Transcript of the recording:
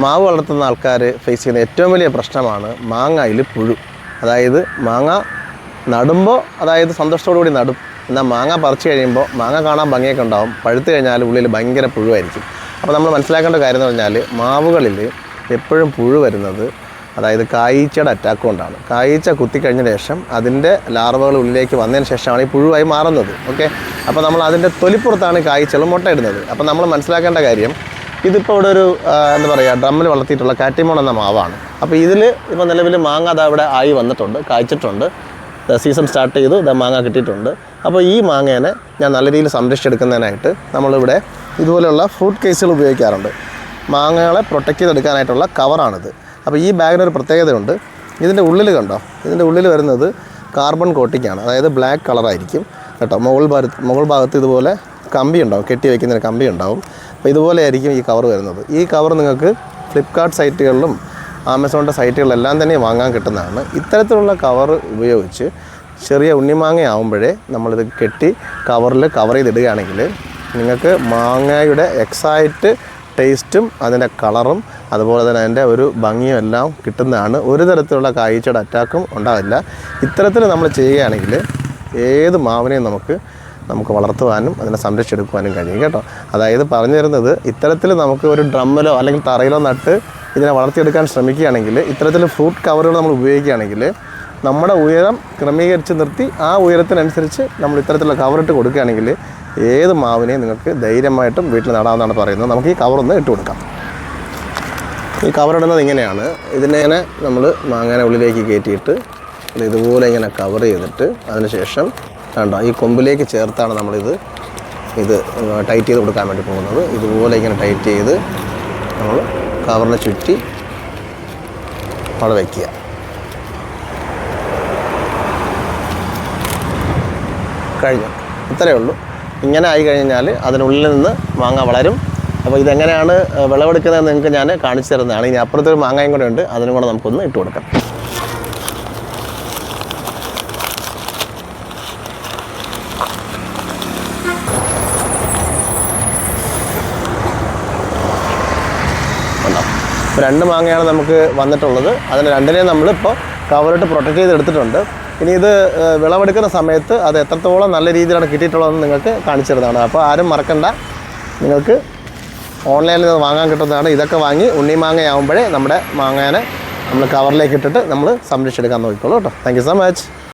മാവ് വളർത്തുന്ന ആൾക്കാർ ഫേസ് ചെയ്യുന്ന ഏറ്റവും വലിയ പ്രശ്നമാണ് മാങ്ങയിൽ പുഴു. അതായത് മാങ്ങ നടുമ്പോൾ അതായത് സന്തോഷത്തോടു കൂടി നടും. എന്നാൽ മാങ്ങ പറിച്ചു കഴിയുമ്പോൾ മാങ്ങ കാണാൻ ഭംഗിയൊക്കെ ഉണ്ടാവും. പഴുത്ത് കഴിഞ്ഞാൽ ഉള്ളിൽ ഭയങ്കര പുഴുവായിരിക്കും. അപ്പോൾ നമ്മൾ മനസ്സിലാക്കേണ്ട കാര്യം എന്ന് പറഞ്ഞാൽ മാവുകളിൽ എപ്പോഴും പുഴു വരുന്നത് അതായത് കായീച്ചയുടെ അറ്റാക്ക് കൊണ്ടാണ്. കായീച്ച കുത്തിക്കഴിഞ്ഞ ശേഷം അതിന്റെ ലാർവകൾ ഉള്ളിലേക്ക് വന്നതിന് ശേഷമാണ് ഈ പുഴുവായി മാറുന്നത്. ഓക്കെ അപ്പോൾ നമ്മൾ അതിന്റെ തൊലിപ്പുറത്താണ് കായ്ച്ചകൾ മുട്ടയിടുന്നത്. അപ്പോൾ നമ്മൾ മനസ്സിലാക്കേണ്ട കാര്യം ഇതിപ്പോൾ ഇവിടെ ഒരു എന്താ പറയുക ഡ്രമ്മിൽ വളർത്തിയിട്ടുള്ള കാറ്റിമോൺ എന്ന മാവാണ്. അപ്പോൾ ഇതിൽ ഇപ്പോൾ നിലവിൽ മാങ്ങ അത് അവിടെ ആയി വന്നിട്ടുണ്ട് കായ്ച്ചിട്ടുണ്ട്. സീസൺ സ്റ്റാർട്ട് ചെയ്തു ഇതാ മാങ്ങ കിട്ടിയിട്ടുണ്ട്. അപ്പോൾ ഈ മാങ്ങേനെ ഞാൻ നല്ല രീതിയിൽ സംരക്ഷിച്ചെടുക്കുന്നതിനായിട്ട് നമ്മളിവിടെ ഇതുപോലെയുള്ള ഫ്രൂട്ട് കേസുകൾ ഉപയോഗിക്കാറുണ്ട്. മാങ്ങകളെ പ്രൊട്ടക്റ്റ് ചെയ്തെടുക്കാനായിട്ടുള്ള കവറാണിത്. അപ്പോൾ ഈ ബാഗിനൊരു പ്രത്യേകതയുണ്ട്. ഇതിന്റെ ഉള്ളിൽ കണ്ടോ? ഇതിന്റെ ഉള്ളിൽ വരുന്നത് കാർബൺ കോട്ടിങ്ങാണ് അതായത് ബ്ലാക്ക് കളറായിരിക്കും കേട്ടോ. മുകൾ ഭാഗത്ത് മുകൾ ഭാഗത്ത് ഇതുപോലെ കമ്പി ഉണ്ടാവും കെട്ടി വയ്ക്കുന്നതിന് കമ്പി ഉണ്ടാവും. അപ്പോൾ ഇതുപോലെ ആയിരിക്കും ഈ കവർ വരുന്നത്. ഈ കവർ നിങ്ങൾക്ക് ഫ്ലിപ്പ്കാർട്ട് സൈറ്റുകളിലും ആമസോണിന്റെ സൈറ്റുകളിലെല്ലാം തന്നെ വാങ്ങാൻ കിട്ടുന്നതാണ്. ഇത്തരത്തിലുള്ള കവർ ഉപയോഗിച്ച് ചെറിയ ഉണ്ണിമാങ്ങയാവുമ്പോഴേ നമ്മളിത് കെട്ടി കവറിൽ കവർ ചെയ്തിടുകയാണെങ്കിൽ നിങ്ങൾക്ക് മാങ്ങയുടെ എക്സായിട്ട് ടേസ്റ്റും അതിന്റെ കളറും അതുപോലെ തന്നെ അതിന്റെ ഒരു ഭംഗിയും എല്ലാം കിട്ടുന്നതാണ്. ഒരു തരത്തിലുള്ള കായ്ച്ചയുടെ അറ്റാക്കും ഉണ്ടാവില്ല. ഇത്തരത്തിൽ നമ്മൾ ചെയ്യുകയാണെങ്കിൽ ഏത് മാവിനെയും നമുക്ക് നമുക്ക് വളർത്തുവാനും അതിനെ സംരക്ഷിച്ചെടുക്കുവാനും കഴിയും കേട്ടോ. അതായത് പറഞ്ഞു തരുന്നത് ഇത്തരത്തിൽ നമുക്ക് ഒരു ഡ്രമ്മിലോ അല്ലെങ്കിൽ തറയിലോ നട്ട് ഇതിനെ വളർത്തിയെടുക്കാൻ ശ്രമിക്കുകയാണെങ്കിൽ ഇത്തരത്തിൽ ഫ്രൂട്ട് കവറുകൾ നമ്മൾ ഉപയോഗിക്കുകയാണെങ്കിൽ നമ്മുടെ ഉയരം ക്രമീകരിച്ച് നിർത്തി ആ ഉയരത്തിനനുസരിച്ച് നമ്മൾ ഇത്തരത്തിലുള്ള കവറിട്ട് കൊടുക്കുകയാണെങ്കിൽ ഏത് മാവിനെയും നിങ്ങൾക്ക് ധൈര്യമായിട്ടും വീട്ടിൽ നടാമെന്നാണ് പറയുന്നത്. നമുക്ക് ഈ കവറൊന്ന് ഇട്ട് കൊടുക്കാം. ഈ കവറിടുന്നത് ഇങ്ങനെയാണ്. ഇതിനെ നമ്മൾ മാങ്ങേനെ ഉള്ളിലേക്ക് കയറ്റിയിട്ട് ഇതുപോലെ ഇങ്ങനെ കവർ ചെയ്തിട്ട് അതിന് കണ്ടോ ഈ കൊമ്പിലേക്ക് ചേർത്താണ് നമ്മളിത് ഇത് ടൈറ്റ് ചെയ്ത് കൊടുക്കാൻ വേണ്ടി പോകുന്നത്. ഇതുപോലെ ഇങ്ങനെ ടൈറ്റ് ചെയ്ത് നമ്മൾ കവറിനെ ചുറ്റി അവിടെ വയ്ക്കുക കഴിഞ്ഞു. ഇത്രയേ ഉള്ളൂ. ഇങ്ങനെ ആയി കഴിഞ്ഞാൽ അതിനുള്ളിൽ നിന്ന് മാങ്ങ വളരും. അപ്പോൾ ഇതെങ്ങനെയാണ് വിളവെടുക്കുന്നത് നിങ്ങൾക്ക് ഞാൻ കാണിച്ചു തരുന്നതാണ്. ഇനി അപ്പുറത്തൊരു മാങ്ങയും കൂടെ ഉണ്ട്. അതിനും കൂടെ നമുക്കൊന്ന് ഇട്ട് കൊടുക്കാം. രണ്ട് മാങ്ങയാണ് നമുക്ക് വന്നിട്ടുള്ളത്. അതിന് രണ്ടിനെയും നമ്മളിപ്പോൾ കവറിട്ട് പ്രൊട്ടക്റ്റ് ചെയ്ത് എടുത്തിട്ടുണ്ട് ഇനി ഇത് വിളവെടുക്കുന്ന സമയത്ത് അത് എത്രത്തോളം നല്ല രീതിയിലാണ് കിട്ടിയിട്ടുള്ളതെന്ന് നിങ്ങൾക്ക് കാണിച്ചു തരുന്നതാണ് അപ്പോൾ ആരും മറക്കണ്ട. നിങ്ങൾക്ക് ഓൺലൈനിൽ നിന്ന് വാങ്ങാൻ കിട്ടുന്നതാണ്. ഇതൊക്കെ വാങ്ങി ഉണ്ണി മാങ്ങയാവുമ്പോഴേ നമ്മുടെ മാങ്ങേനെ നമ്മൾ കവറിലേക്ക് ഇട്ടിട്ട് നമ്മൾ സംരക്ഷിച്ചെടുക്കാൻ നോക്കിക്കോളൂ കേട്ടോ. Thank so much